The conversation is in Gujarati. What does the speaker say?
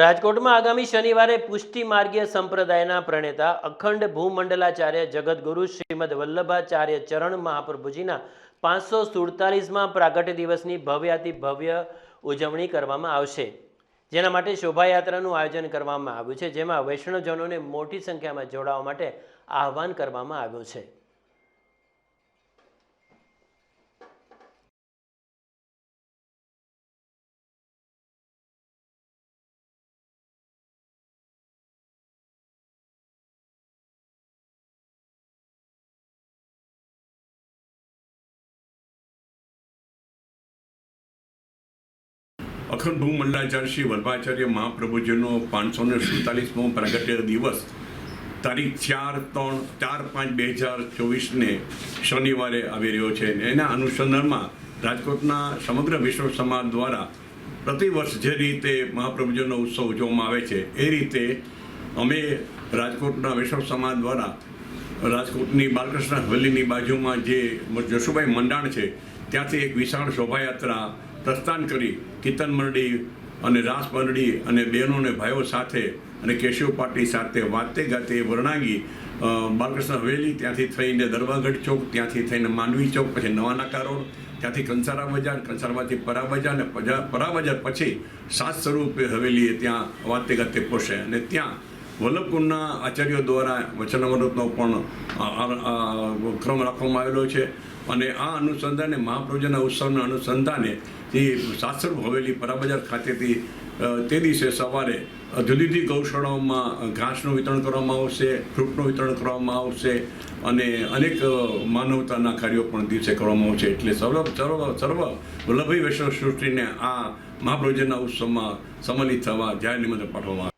રાજકોટમાં આગામી શનિવારે પુષ્ટિ માર્ગીય સંપ્રદાયના પ્રણેતા અખંડ ભૂમંડલાચાર્ય જગદગુરુ શ્રીમદ વલ્લભાચાર્ય ચરણ મહાપ્રભુજીના પાંચસો સુડતાલીસમાં પ્રાગટ્ય દિવસની ભવ્યાતિ ભવ્ય ઉજવણી કરવામાં આવશે. જેના માટે શોભાયાત્રાનું આયોજન કરવામાં આવ્યું છે, જેમાં વૈષ્ણવજનોને મોટી સંખ્યામાં જોડાવા માટે આહવાન કરવામાં આવ્યું છે. અખંડ ભૂમંડલાચાર્ય શ્રી વલ્ભાચાર્ય મહાપ્રભુજીનો પાંચસો ને સુડતાલીસમો પ્રગટ્ય દિવસ, તારીખ ચાર ત્રણ ચાર પાંચ બે હજાર ચોવીસને શનિવારે આવી રહ્યો છે એના અનુસંધાનમાં રાજકોટના સમગ્ર વિશ્વ સમાજ દ્વારા પ્રતિવર્ષ જે રીતે મહાપ્રભુજીનો ઉત્સવ ઉજવવામાં આવે છે, એ રીતે અમે રાજકોટના વિશ્વ સમાજ દ્વારા રાજકોટની બાલકૃષ્ણ હવેલીની બાજુમાં જે જશુભાઈ મંડાણ છે, ત્યાંથી એક વિશાળ શોભાયાત્રા પ્રસ્થાન કરી કીર્તન મંડળી અને રાસ મંડળી અને બહેનો અને ભાઈઓ સાથે અને કેશવ પાર્ટી સાથે વાતે ગાતે વરણાગી બાલકૃષ્ણ હવેલી ત્યાંથી થઈને દરવાગઢ ચોક, ત્યાંથી થઈને માંડવી ચોક, પછી નવાનાકા રોડ ત્યાંથી કંસારા બજાર, કંસારામાંથી પરા બજાર અને પરા બજાર પછી સાત સ્વરૂપે હવેલીએ ત્યાં વાતે ગાતે પહોંચે અને ત્યાં વલ્લભકુંડના આચાર્યો દ્વારા વચનામૃતનો પણ ક્રમ રાખવામાં આવેલો છે. અને આ અનુસંધાને, મહાપ્રભુજીના ઉત્સવના અનુસંધાને એ સાસર હવેલી પરાબજાર ખાતેથી તે દિવસે સવારે જુદી જુદી ગૌશાળાઓમાં ઘાસનું વિતરણ કરવામાં આવશે, ફ્રૂટનું વિતરણ કરવામાં આવશે અને અનેક માનવતાના કાર્યો પણ દિવસે કરવામાં આવશે. એટલે સર્વ સર્વ સર્વ વલ્લભભાઈ વૈષ્ણવ સૃષ્ટિને આ મહાપ્રભુજીના ઉત્સવમાં સંમલિત થવા જાહેર નિમંત્રણ પાઠવવામાં